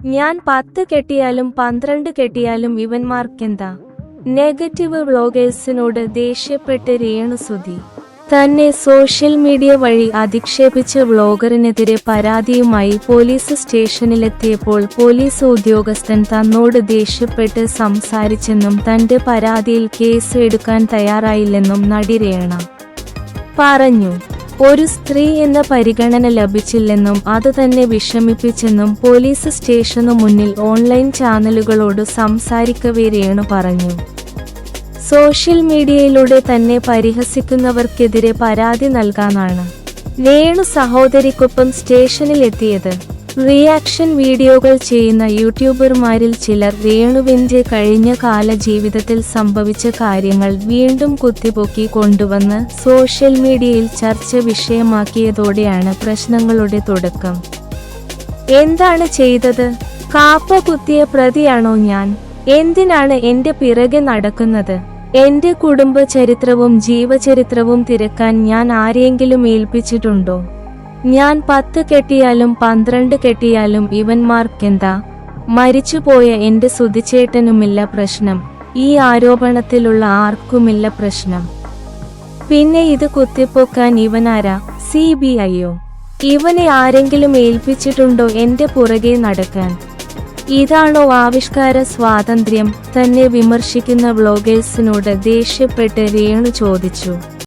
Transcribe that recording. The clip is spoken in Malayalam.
ഞാൻ പത്ത് കെട്ടിയാലും പന്ത്രണ്ട് കെട്ടിയാലും ഇവന്മാർക്കെന്താ? നെഗറ്റീവ് വ്ളോഗേഴ്സിനോട് ദേഷ്യപ്പെട്ട് രേണുസുതി തന്നെ സോഷ്യൽ മീഡിയ വഴി അധിക്ഷേപിച്ച വ്ളോഗറിനെതിരെ പരാതിയുമായി പോലീസ് സ്റ്റേഷനിലെത്തിയപ്പോൾ പോലീസ് ഉദ്യോഗസ്ഥൻ തന്നോട് ദേഷ്യപ്പെട്ട് സംസാരിച്ചെന്നും തന്റെ പരാതിയിൽ കേസ് എടുക്കാൻ തയ്യാറായില്ലെന്നും നടി രേണ പറഞ്ഞു. ഒരു സ്ത്രീ എന്ന പരിഗണന ലഭിച്ചില്ലെന്നും അത് തന്നെ വിഷമിപ്പിച്ചെന്നും പോലീസ് സ്റ്റേഷനു മുന്നിൽ ഓൺലൈൻ ചാനലുകളോട് സംസാരിക്കവേ രേണു പറഞ്ഞു. സോഷ്യൽ മീഡിയയിലൂടെ തന്നെ പരിഹസിക്കുന്നവർക്കെതിരെ പരാതി നൽകാനാണ്. രേണു സഹോദരിക്കൊപ്പം സ്റ്റേഷനിൽ എത്തിയത് റിയാക്ഷൻ വീഡിയോകൾ ചെയ്യുന്ന യൂട്യൂബർമാരിൽ ചിലർ രേണുവിന്റെ കഴിഞ്ഞ കാല ജീവിതത്തിൽ സംഭവിച്ച കാര്യങ്ങൾ വീണ്ടും കുത്തിപൊക്കി കൊണ്ടുവന്ന് സോഷ്യൽ മീഡിയയിൽ ചർച്ച വിഷയമാക്കിയതോടെയാണ് പ്രശ്നങ്ങളുടെ തുടക്കം. എന്താണ് ചെയ്തത്? കാപ്പ കുത്തിയ പ്രതിയാണോ ഞാൻ? എന്തിനാണ് എന്റെ പിറകെ നടക്കുന്നത്? എന്റെ കുടുംബ ചരിത്രവും ജീവചരിത്രവും തിരക്കാൻ ഞാൻ ആരെയെങ്കിലും ഏൽപ്പിച്ചിട്ടുണ്ടോ? ഞാൻ പത്ത് കെട്ടിയാലും പന്ത്രണ്ട് കെട്ടിയാലും ഇവന്മാർക്കെന്താ? മരിച്ചുപോയ എന്റെ സുതിച്ചേട്ടനുമില്ല പ്രശ്നം. ഈ ആരോപണത്തിലുള്ള ആർക്കുമില്ല പ്രശ്നം. പിന്നെ ഇത് കുത്തിപ്പൊക്കാൻ ഇവനാരാ? C B ഐയോ? ഇവനെ ആരെങ്കിലും ഏൽപ്പിച്ചിട്ടുണ്ടോ എന്റെ പുറകെ നടക്കാൻ? ഇതാണോ ആവിഷ്കാര സ്വാതന്ത്ര്യം? തന്നെ വിമർശിക്കുന്ന വ്ളോഗേഴ്സിനോട് ദേഷ്യപ്പെട്ട് രേണു ചോദിച്ചു.